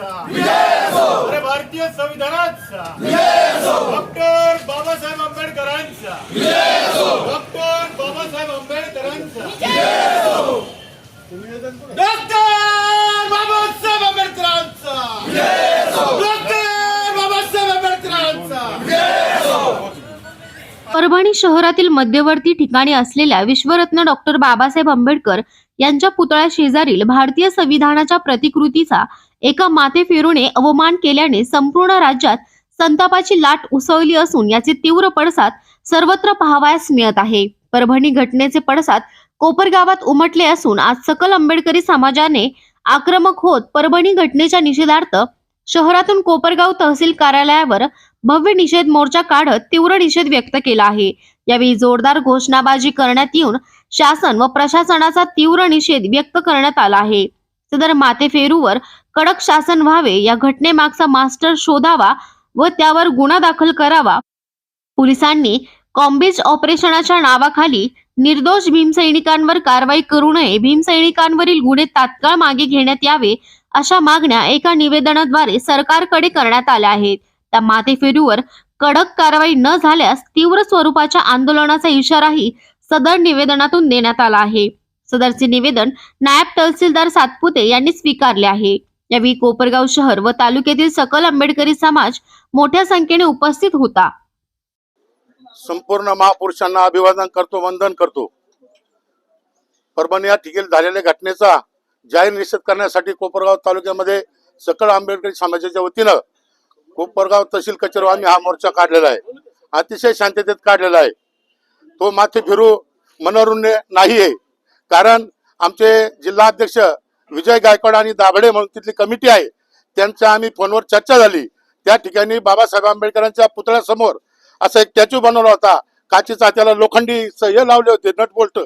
अरे भारतीय संविधानाचा. डॉक्टर बाबासाहेब आंबेडकरांचा. डॉक्टर बाबासाहेब आंबेडकरांचा. डॉक्टर बाबासाहेब आंबेडकरांचा. डॉक्टर बाबासाहेब आंबेडकरांचा. परभणी शहरातील मध्यवर्ती ठिकाणी असलेल्या विश्वरत्न डॉक्टर बाबासाहेब आंबेडकर यांच्या पुतळ्या शेजारील भारतीय संविधानाच्या प्रतिकृतीचा एका माथे फेरूने अवमान केल्याने संपूर्ण राज्यात संतापाची लाट उसळली असून याचे तीव्र पडसाद सर्वत्र पाहावयास मिळत आहे. परभणी घटनेचे पडसाद कोपरगावात उमटले असून आज सकल आंबेडकरी समाजाने आक्रमक होत परभणी घटनेच्या निषेधार्थ शहरातून कोपरगाव तहसील कार्यालयावर भव्य निषेध मोर्चा काढत तीव्र निषेध व्यक्त केला आहे. यावेळी जोरदार घोषणाबाजी करण्यात येऊन शासन व प्रशासनाचा तीव्र निषेध व्यक्त करण्यात आला आहे. सदर मातेफेरूवर कडक शासन व्हावे या घटनेमागचा मास्टर शोधावा व त्यावर गुन्हा दाखल करावा. पोलिसांनी कॉम्बिज ऑपरेशनाच्या नावाखाली निर्दोष भीमसैनिकांवर कारवाई करू नये भीमसैनिकांवरील गुन्हे तात्काळ मागे घेण्यात यावे अशा मागण्या एका निवेदनाद्वारे सरकारकडे करण्यात आल्या आहेत. त्या मातेफेरूवर कडक कारवाई न झाल्यास तीव्र स्वरूपाच्या आंदोलनाचा इशाराही सदर निवेदनातून देण्यात आला आहे. सदरचे निवेदन नायब तहसीलदार सातपुते यांनी स्वीकारले आहे. यावेळी कोपरगाव शहर व तालुक्यातील सकल आंबेडकरी समाज मोठ्या संख्येने उपस्थित होता. संपूर्ण महापुरुषांना अभिवादन करतो वंदन करतो. परभणी या ठिकाणी झालेल्या घटनेचा जाहीर निषेध करण्यासाठी कोपरगाव तालुक्यामध्ये सकल आंबेडकरी समाजाच्या वतीनं कोपरगाव तहसील कचेरीवर आम्ही हा मोर्चा काढलेला आहे. अतिशय शांततेत काढलेला आहे. तो माथे फिरू मनोरुण्य नाही आहे. कारण आमचे जिल्हाध्यक्ष विजय गायकवाड आणि दाभडे म्हणून तिथली कमिटी आहे त्यांच्या आम्ही फोनवर चर्चा झाली. त्या ठिकाणी बाबासाहेब आंबेडकरांच्या पुतळ्यासमोर असा एक स्टॅच्यू बनवला होता. काचेचा त्याला लोखंडी हे लावले होते नट बोल्ट.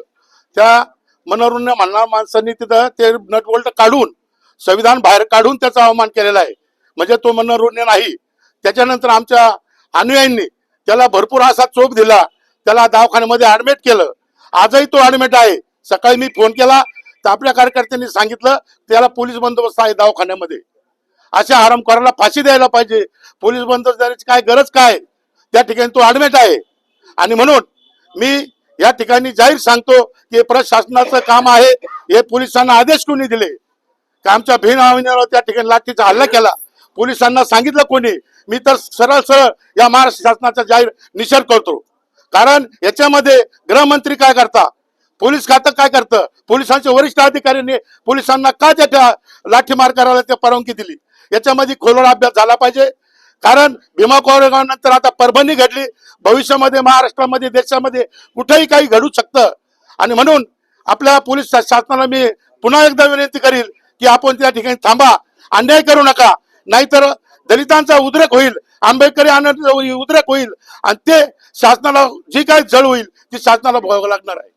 त्या मनोरुण्य म्हणणार माणसांनी तिथं ते नट बोल्ट काढून संविधान बाहेर काढून त्याचा अवमान केलेला आहे. म्हणजे तो मनोरुण्य नाही. त्याच्यानंतर आमच्या अनुयायांनी त्याला भरपूर असा चोप दिला. त्याला दवाखान्यामध्ये ऍडमिट केलं. आजही तो ऍडमिट आहे. सकाळी मी फोन केला तर आपल्या कार्यकर्त्यांनी सांगितलं त्याला पोलीस बंदोबस्त आहे दवाखान्यामध्ये. अशा आरामकाराला फाशी द्यायला पाहिजे. पोलीस बंदोबस्त देण्याची काय गरज काय? त्या ठिकाणी तो ऍडमिट आहे. आणि म्हणून मी या ठिकाणी जाहीर सांगतो की प्रशासनाचं काम आहे. हे पोलिसांना आदेश कोणी दिले? का आमच्या भीम आविण्यावर त्या ठिकाणी लाठीचा हल्ला केला? पोलिसांना सांगितलं कोणी? मी तर सरळ सरळ या महाराष्ट्र शासनाचा जाहीर निषेध करतो. कारण याच्यामध्ये गृहमंत्री काय करता? पोलीस खातं काय करतं? पोलिसांच्या वरिष्ठ अधिकाऱ्यांनी पोलिसांना का त्या लाठीमार करायला त्या परवानगी दिली? याच्यामध्ये खोलवर अभ्यास झाला पाहिजे. कारण भीमा कोरेगावनंतर आता परभणी घडली. भविष्यामध्ये महाराष्ट्रामध्ये देशामध्ये कुठेही काही घडू शकतं. आणि म्हणून आपल्या पोलीस शासनाला मी पुन्हा एकदा विनंती करील की आपण त्या ठिकाणी थांबा. अन्याय करू नका. नाहीतर दलितांचा उद्रेक होईल. आंबेडकरी आनंद उद्रेक होईल. आणि ते शासनाला जी काही जळ होईल ती शासनाला भोगावं लागणार आहे.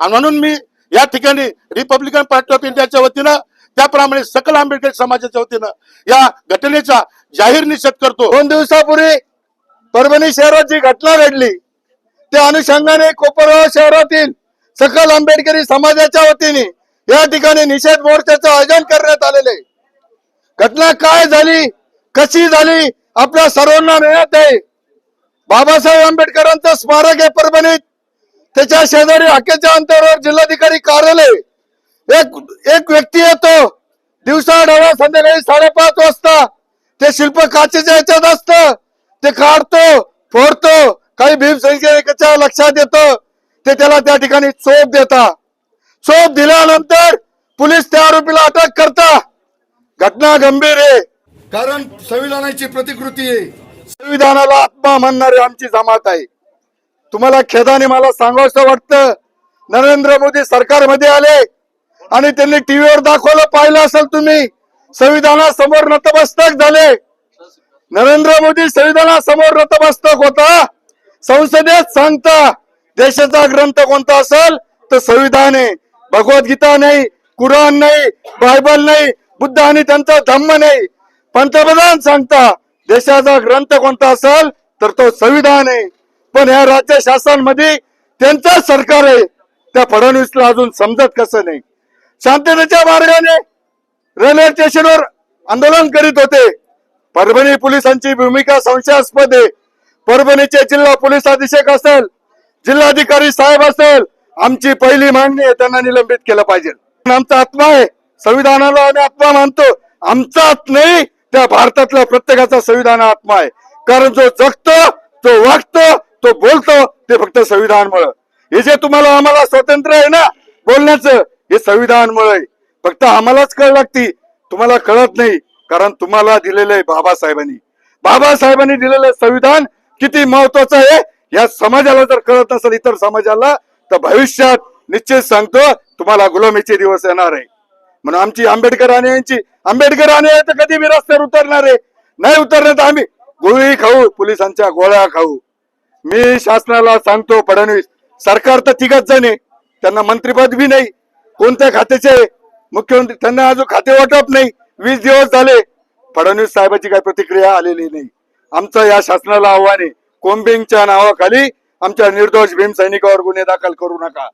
आणि म्हणून मी या ठिकाणी रिपब्लिकन पार्टी ऑफ इंडियाच्या वतीनं त्याप्रमाणे सकल आंबेडकर समाजाच्या वतीनं या घटनेचा जाहीर निषेध करतो. दोन दिवसापूर्वी परभणी शहरात जी घटना घडली त्या अनुषंगाने कोपरगाव शहरातील सकल आंबेडकरी समाजाच्या वतीने या ठिकाणी निषेध मोर्चाचं आयोजन करण्यात आलेले आहे. घटना काय झाली कशी झाली आपल्या सर्वांना मिळत आहे. बाबासाहेब आंबेडकरांचं स्मारक आहे परभणीत. त्याच्या शेजारी हाकेच्या अंतरावर जिल्हाधिकारी कार्यालय. एक एक व्यक्ती येतो. दिवसा डोळा संध्याकाळी साडेपाच वाजता. ते शिल्प काचेच्या याच्यात असत. ते काढतो फोडतो. काही भीमसैनिकाच्या लक्षात येतं. ते त्याला त्या ठिकाणी चोप देता चोप दिल्यानंतर पोलीस त्या आरोपीला अटक करता घटना गंभीर आहे. कारण संविधानाची प्रतिकृती आहे. संविधानाला आत्मा म्हणणारी आमची जमात आहे. तुम्हाला खेदाने मला सांगावं वाटतं. नरेंद्र मोदी सरकारमध्ये आले आणि त्यांनी टीव्हीवर दाखवलं पाहिलं असेल तुम्ही. संविधानासमोर नतमस्तक झाले. नरेंद्र मोदी संविधानासमोर नतमस्तक होता. संसदेत सांगता देशाचा ग्रंथ कोणता असेल तर संविधान. आहे भगवद्गीता नाही कुराण नाही बायबल नाही बुद्ध आणि त्यांचा धम्म नाही. पंतप्रधान सांगता देशाचा ग्रंथ कोणता असेल तर तो संविधान. आहे पण या राज्य शासनामध्ये त्यांचं सरकार आहे. त्या फडणवीसला अजून समजत कसं नाही. शांततेच्या मार्गाने रेल्वे स्टेशनवर आंदोलन करीत होते. परभणी पोलिसांची भूमिका संशयास्पद आहे. परभणीचे जिल्हा पोलीस अधीक्षक असेल जिल्हाधिकारी साहेब असेल आमची पहिली मागणी आहे त्यांना निलंबित केलं पाहिजे. आमचा आत्मा आहे संविधानाला आम्ही आत्मा मानतो. आमचा नाही त्या भारतातल्या प्रत्येकाचा संविधान आत्मा आहे. कारण जो जगतो तो वागतो तो बोलतो ते फक्त संविधानमुळे. हे जे तुम्हाला आम्हाला स्वातंत्र्य आहे ना बोलण्याचं हे संविधानमुळे आहे. फक्त आम्हालाच कळ लागती. तुम्हाला कळत नाही कारण तुम्हाला दिलेलं आहे बाबासाहेबांनी. बाबासाहेबांनी दिलेलं संविधान किती महत्वाचं आहे या समाजाला जर कळत नसेल इतर समाजाला तर भविष्यात निश्चित सांगतो तुम्हाला गुलामीचे दिवस येणार आहे. म्हणून आमची आंबेडकर अनुयायांची आंबेडकर आणि तर कधी मी रस्त्यावर उतरणार आहे. नाही उतरणार तर आम्ही गोळी खाऊ पोलिसांच्या गोळ्या खाऊ. मी शासनाला सांगतो फडणवीस सरकार तर तिघच जण आहे. त्यांना मंत्रीपद बी नाही कोणत्या खात्याचे मुख्यमंत्री त्यांना अजून खाते वाटप नाही वीस दिवस झाले. फडणवीस साहेबांची काही प्रतिक्रिया आलेली नाही. आमचं या शासनाला आव्हान आहे. कोम्बिंगच्या नावाखाली आमच्या निर्दोष भीम सैनिकावर गुन्हे दाखल करू नका.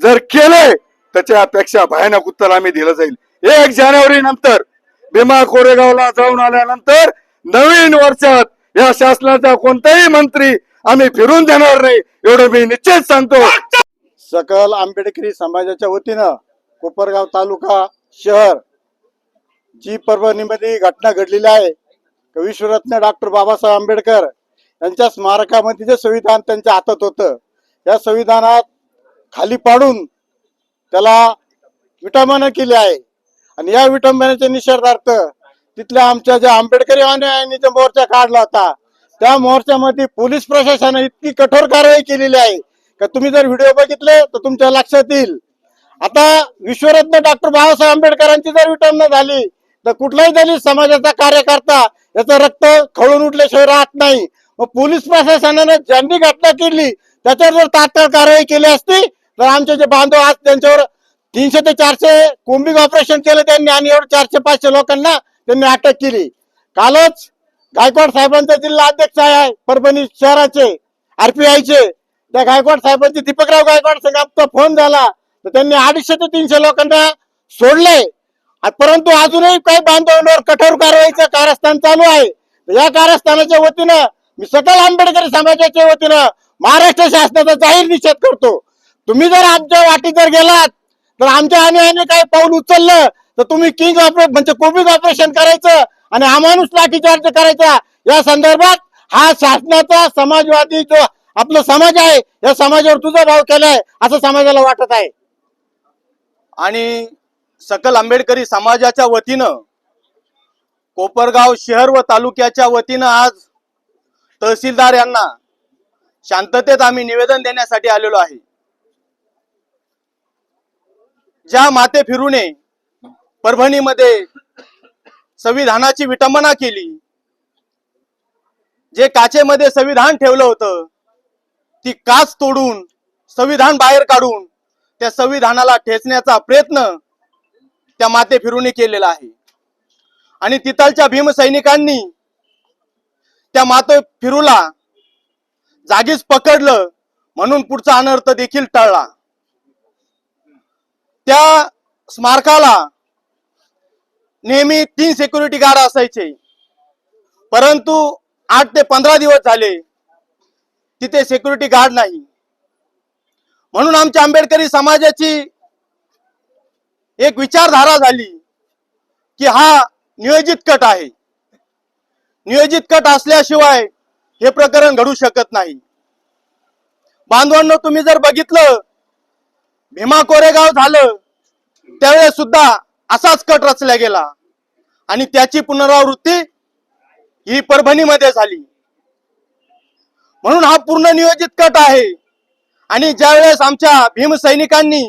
जर केले त्याच्यापेक्षा भयानक उत्तर आम्ही दिलं जाईल. एक जानेवारी नंतर भीमा कोरेगावला जाऊन आल्यानंतर नवीन वर्षात या शासनाचा कोणताही मंत्री आम्ही फिरून देणार नाही एवढं मी निश्चित सांगतो. सकल आंबेडकरी समाजाच्या वतीनं कोपरगाव तालुका शहर जी परभणीमध्ये घटना घडलेली आहे विश्वरत्न डॉक्टर बाबासाहेब आंबेडकर यांच्या स्मारकामध्ये जे संविधान त्यांच्या हातात होतं या संविधानात खाली पाडून त्याला विटंबना केली आहे. आणि या विटंबनाच्या निषेधार्थ तिथल्या आमच्या ज्या आंबेडकरी जो मोर्चा काढला होता त्या मोर्चामध्ये पोलीस प्रशासनाने इतकी कठोर कारवाई केलेली आहे. का तुम्ही जर व्हिडिओ बघितले तर तुमच्या लक्षात येईल. आता विश्वरत्न डॉक्टर बाबासाहेब आंबेडकरांची जर विटंबना झाली तर कुठलाही दलित समाजाचा कार्यकर्ता याचं रक्त खळून उठल्याशिवाय राहत नाही. मग पोलीस प्रशासनाने ज्यांनी घटना केली त्याच्यावर जर तात्काळ कारवाई केली असती तर आमचे जे बांधव आज त्यांच्यावर तीनशे ते चारशे कोंबिंग ऑपरेशन केलं त्यांनी आणि एवढं चारशे पाचशे लोकांना त्यांनी अटक केली. कालच गायकवाड साहेबांचा जिल्हा अध्यक्ष आहे परभणी शहराचे आरपीआयचे त्या गायकवाड साहेबांचे दीपकराव गायकवाड संघाचा फोन झाला. तर त्यांनी अडीचशे ते तीनशे लोकांना सोडले. परंतु अजूनही काही बांधवांवर कठोर कारवाईचं कारस्थान चालू आहे. या कारस्थानाच्या वतीनं मी सकल आंबेडकरी समाजाच्या वतीनं महाराष्ट्र शासनाचा जाहीर निषेध करतो. तुम्ही जर आमच्या वाटी जर गेलात तर आमच्या आणि काही पाऊल उचललं तर तुम्ही किंग ऑपरेशन म्हणजे कोविड ऑपरेशन करायचं आणि अमानुष लाठीचार्ज करायचा. या संदर्भात हा शासनाचा समाजवादी जो आपला समाज आहे या समाजावर तुझा भाव केलाय असं समाजाला वाटत आहे. आणि सकल आंबेडकरी समाजाच्या वतीनं कोपरगाव शहर व तालुक्याच्या वतीनं आज तहसीलदार यांना शांततेत आम्ही निवेदन देण्यासाठी आलेलो आहे. ज्या माते फिरूने परभणीमध्ये संविधानाची विटंबना केली. जे काचेमध्ये संविधान ठेवलं होतं ती काच तोडून संविधान बाहेर काढून त्या संविधानाला ठेचण्याचा प्रयत्न त्या माते फिरूने केलेला आहे. आणि तिथलच्या भीमसैनिकांनी त्या माते फिरूला जागीच पकडलं म्हणून पुढचा अनर्थ देखील टळला. त्या स्मारकाला नेहमी तीन सिक्युरिटी गार्ड असायचे. परंतु आठ ते पंधरा दिवस झाले तिथे सिक्युरिटी गार्ड नाही. म्हणून आमच्या आंबेडकरी समाजाची एक विचारधारा झाली की हा नियोजित कट आहे. नियोजित कट असल्याशिवाय हे प्रकरण घडू शकत नाही. बांधवांनो तुम्ही जर बघितलं भीमा कोरेगाव झालं त्यावेळेस सुद्धा असाच कट रचला गेला. आणि त्याची पुनरावृत्ती ही परभणीमध्ये झाली. म्हणून हा पूर्ण नियोजित कट आहे. आणि ज्यावेळेस आमच्या भीम सैनिकांनी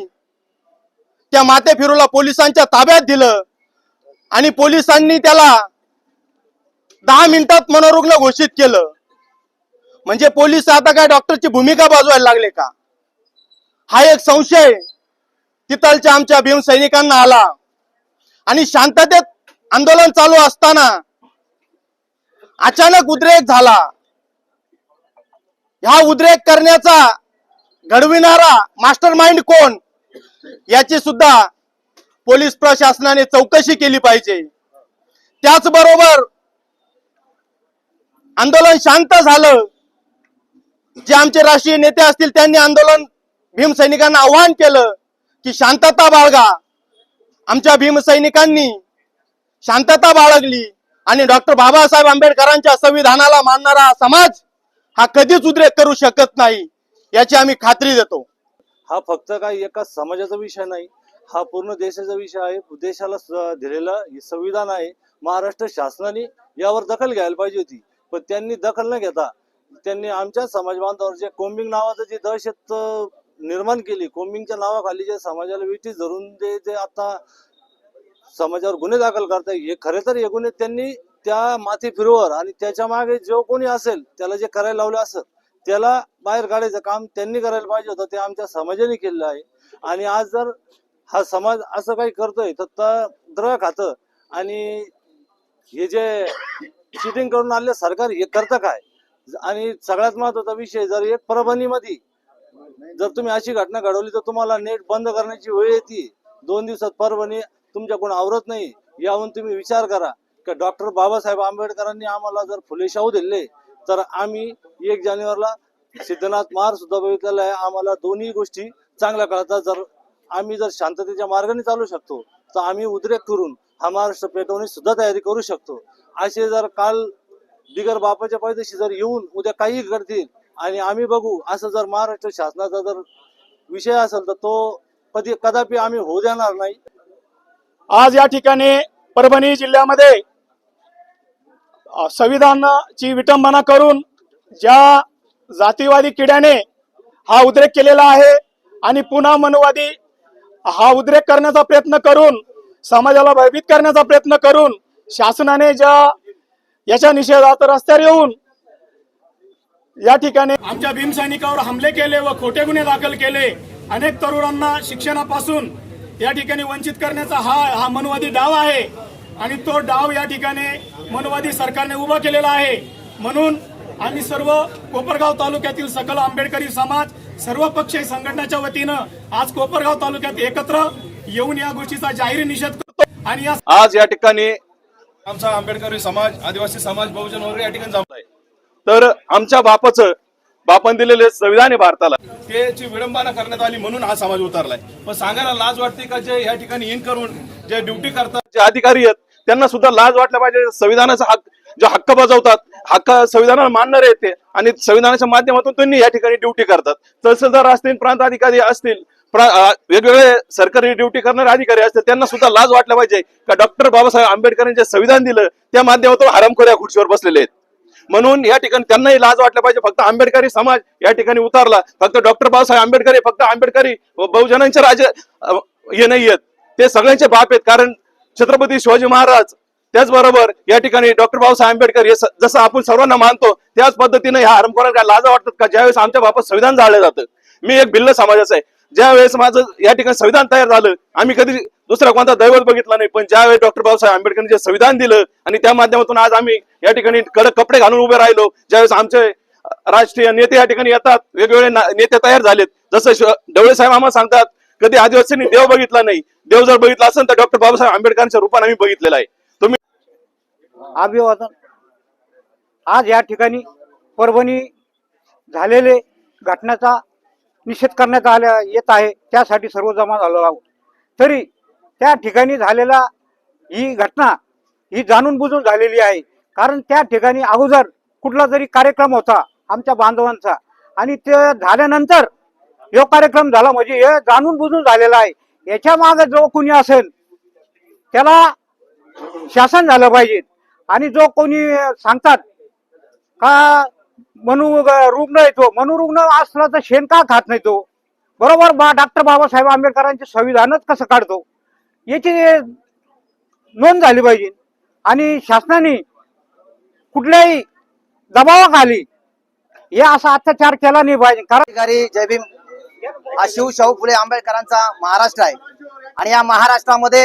त्या माते फिरूला पोलिसांच्या ताब्यात दिलं आणि पोलिसांनी त्याला दहा मिनिटात मनोरुग्ण घोषित केलं. म्हणजे पोलीस आता काय डॉक्टरची भूमिका बाजवायला लागले का? हा एक संशय तिथलच्या आमच्या भीम सैनिकांना आला. आणि शांततेत आंदोलन चालू असताना अचानक उद्रेक झाला. ह्या उद्रेक करण्याचा घडविणारा मास्टर माइंड कोण याची सुद्धा पोलीस प्रशासनाने चौकशी केली पाहिजे. त्याचबरोबर आंदोलन शांत झालं. जे आमचे राष्ट्रीय नेते असतील त्यांनी आंदोलन भीमसैनिकांना आव्हान केलं की शांतता बाळगा. आमच्या भीमसैनिकांनी शांतता बाळगली आणि डॉक्टर बाबासाहेब आंबेडकरांच्या संविधानाला मानणारा समाज हा कधीच उद्रेक करू शकत नाही याची आम्ही खात्री देतो. हा फक्त काही एका समाजाचा विषय नाही हा पूर्ण देशाचा विषय आहे. देशाला दिलेलं संविधान आहे. महाराष्ट्र शासनाने यावर दखल घ्यायला पाहिजे होती पण त्यांनी दखल न घेता त्यांनी आमच्या समाज बांधवावर जे कोंबिंग नावाचं जे दहशत निर्माण केली. कोम्बिंगच्या नावाखाली जे समाजाला विटी धरून ते जे आता समाजावर गुन्हे दाखल करताय हे खरे तर हे गुन्हे त्यांनी त्या माथी फिरवर आणि त्याच्यामागे जो कोणी असेल त्याला जे करायला लावलं असत त्याला बाहेर काढायचं काम त्यांनी करायला पाहिजे होतं ते आमच्या समाजाने केलेलं आहे. आणि आज जर हा समाज असं काही करतोय तर द्र द्रव खातं. आणि हे जे चिटिंग करून आले सरकार हे करतं काय? आणि सगळ्यात महत्त्वाचा विषय जर एक परभणीमध्ये जर तुम्ही अशी घटना घडवली तर तुम्हाला नेट बंद करण्याची वेळ येते. दोन दिवसात परभणी तुमच्याकडून आवरत नाही. याहून तुम्ही विचार करा. की डॉक्टर बाबासाहेब आंबेडकरांनी आम्हाला जर फुले शाहू दिले तर आम्ही एक जानेवारीला सिद्धनाथ मार सुद्धा बघितलेला आहे आम्हाला दोन्ही गोष्टी चांगल्या कळतात. जर आम्ही जर शांततेच्या मार्गाने चालू शकतो तर आम्ही उद्रेक करून हा महाराष्ट्र पेटवणी सुद्धा तयारी करू शकतो. असे जर काल बिगर बापाच्या पायदेशी जर येऊन उद्या काही करतील आणि आम्ही बघू. असं जर महाराष्ट्र शासनाचा जर विषय असेल तर तो कधी कदापि आम्ही होऊ देणार नाही. आज या ठिकाणी परभणी जिल्ह्यामध्ये संविधानाची विटंबना करून ज्या जातीवादी किड्याने हा उद्रेक केलेला आहे आणि पुन्हा मनुवादी हा उद्रेक करण्याचा प्रयत्न करून समाजाला भयभीत करण्याचा प्रयत्न करून शासनाने ज्या याच्या निषेधात रस्त्यावर येऊन या ठिकाणी आमच्या भीमसैनिकावर हमले केले व खोटे गुन्हे दाखल केले. अनेक तरुणांना शिक्षणापासून या ठिकाणी वंचित करण्याचा हा हा मनवादी डाव आहे. आणि तो डाव या ठिकाणी मनवादी सरकारने उभा केलेला आहे. म्हणून आम्ही सर्व कोपरगाव तालुक्यातील सकल आंबेडकरी समाज सर्व पक्षीय संघटनेच्या वतीनं आज कोपरगाव तालुक्यात एकत्र येऊन या गोष्टीचा जाहीर निषेध करतो. आणि आज या ठिकाणी आमचा आंबेडकरी समाज आदिवासी समाज बहुजन वर्ग या ठिकाणी जमत आहे तर आमच्या बापाचं बापान दिलेले संविधान आहे भारताला. त्याची विडंबना करण्यात आली म्हणून हा समाज उतरलाय. पण सांगायला लाज वाटते का जे या ठिकाणी इन करून जे ड्युटी करतात? जे अधिकारी आहेत त्यांना सुद्धा लाज वाटल्या पाहिजे. संविधानाचा हक्क जो हक्क बजावतात हक्क संविधानाला मानणारे आहेत ते. आणि संविधानाच्या माध्यमातून त्यांनी या ठिकाणी ड्युटी करतात. तहसीलदार असतील प्रांत अधिकारी असतील वेगवेगळे सरकारी ड्युटी करणारे अधिकारी असतील त्यांना सुद्धा लाज वाटल्या पाहिजे. का डॉक्टर बाबासाहेब आंबेडकरांनी जे संविधान दिलं त्या माध्यमातून हरामखोऱ्या खुर्चीवर बसलेले आहेत. म्हणून या ठिकाणी त्यांनाही लाज वाटल्या पाहिजे. फक्त आंबेडकरी समाज या ठिकाणी उतरला. फक्त डॉक्टर बाबासाहेब आंबेडकर फक्त आंबेडकरी व बहुजनांचे राजे हे नाही आहेत. ते सगळ्यांचे बाप आहेत. कारण छत्रपती शिवाजी महाराज त्याचबरोबर या ठिकाणी डॉक्टर बाबासाहेब आंबेडकर हे जसं आपण सर्वांना मानतो त्याच पद्धतीने ह्या हरमखोरांना काय लाजा वाटतात का? ज्यावेळेस आमच्या बापात संविधान जाळलं जातं. मी एक भिल्ल समाजाचा आहे. ज्या वेळेस माझं या ठिकाणी संविधान तयार झालं आम्ही कधी दुसरा कोणता दैवत बघितला नाही. पण ज्यावेळी डॉक्टर बाबासाहेब आंबेडकरांनी जे संविधान दिलं आणि त्या माध्यमातून आज आम्ही या ठिकाणी कडक कपडे घालून उभे राहिलो ज्यावेळेस आमचे राष्ट्रीय नेते या ठिकाणी येतात वेगवेगळे नेते तयार झालेत. जसं डवळे साहेब आम्हाला सांगतात कधी आदिवासींनी देव बघितला नाही. देव जर बघितला असेल तर डॉक्टर बाबासाहेब आंबेडकरांच्या रूपाने आम्ही बघितलेला आहे. तुम्ही अभिवादन. आज या ठिकाणी परभणी झालेले घटनेचा निषेध करण्यात आल्या येत आहे. त्यासाठी सर्व जमा झालो आहोत. तरी त्या ठिकाणी झालेला ही घटना ही जाणून बुजून झालेली आहे. कारण त्या ठिकाणी अगोदर कुठला तरी कार्यक्रम होता आमच्या बांधवांचा आणि ते झाल्यानंतर जो कार्यक्रम झाला म्हणजे हे जाणून बुजून झालेला आहे. याच्या मागे जो कोणी असेल त्याला शासन झालं पाहिजे. आणि जो कोणी सांगतात का मनु रुग्ण येतो मनुरुग्ण असला तर शेण का खात नाही तो? बरोबर बा डॉक्टर बाबासाहेब आंबेडकरांचे संविधानच कसं काढतो? याची नोंद झाली पाहिजे. आणि शासनाने कुठल्याही दबावाखाली हे असा अत्याचार केला नाही पाहिजे. कारण अधिकारी जय भीम हा शिवशाहू फुले आंबेडकरांचा महाराष्ट्र आहे. आणि या महाराष्ट्रामध्ये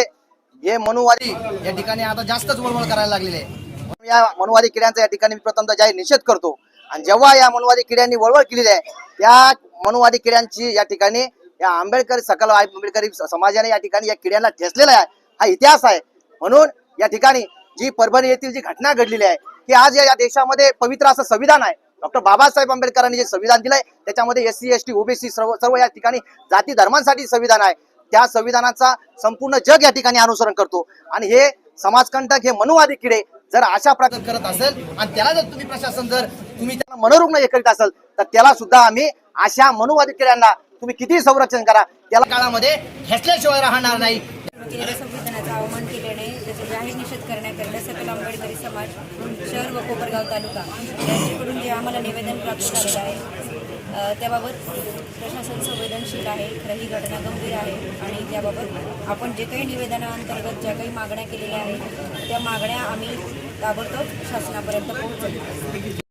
हे मनुवादी या ठिकाणी आता जास्तच वळवळ करायला लागलेले आहे. या मनुवादी किड्यांचा या ठिकाणी मी प्रथमतः जाहीर निषेध करतो. आणि जेव्हा या मनुवादी किड्यांनी वळवळ केलेली आहे त्या मनुवादी किड्यांची या ठिकाणी या आंबेडकर सकल आंबेडकरी समाजाने या ठिकाणी या किड्यांना ठेसलेला आहे. हा इतिहास आहे. म्हणून या ठिकाणी जी परभणी येथील जी घटना घडलेली आहे की आज या या देशामध्ये पवित्र असं संविधान आहे. डॉक्टर बाबासाहेब आंबेडकरांनी जे संविधान दिलंय त्याच्यामध्ये S C S T OBC सर्व सर्व या ठिकाणी जाती धर्मांसाठी संविधान आहे. त्या संविधानाचा संपूर्ण जग या ठिकाणी अनुसरण करतो. आणि हे समाजकंटक हे मनुवादी किडे जर अशा प्रकार करत असेल आणि त्याला जर तुम्ही प्रशासन जर तुम्ही त्याला मनोरुग्ण हे करीत असेल तर त्याला सुद्धा आम्ही अशा मनुवादी किड्यांना तुम्ही किती संरक्षण करा त्याला काळामध्ये घेतल्याशिवाय राहणार नाही. संविधानाचा अवमान केल्याने त्याचा जाहीर निषेध करण्याकरता सकल आंबेडकरी समाज शहर व कोपरगाव तालुका यांच्याकडून जे आम्हाला निवेदन प्राप्त झालेलं आहे त्याबाबत प्रशासन संवेदनशील आहे. खरं ही घटना गंभीर आहे आणि त्याबाबत आपण जे काही निवेदनाअंतर्गत ज्या काही मागण्या केलेल्या आहेत त्या मागण्या आम्ही ताबडतोब शासनापर्यंत पोहोचवू.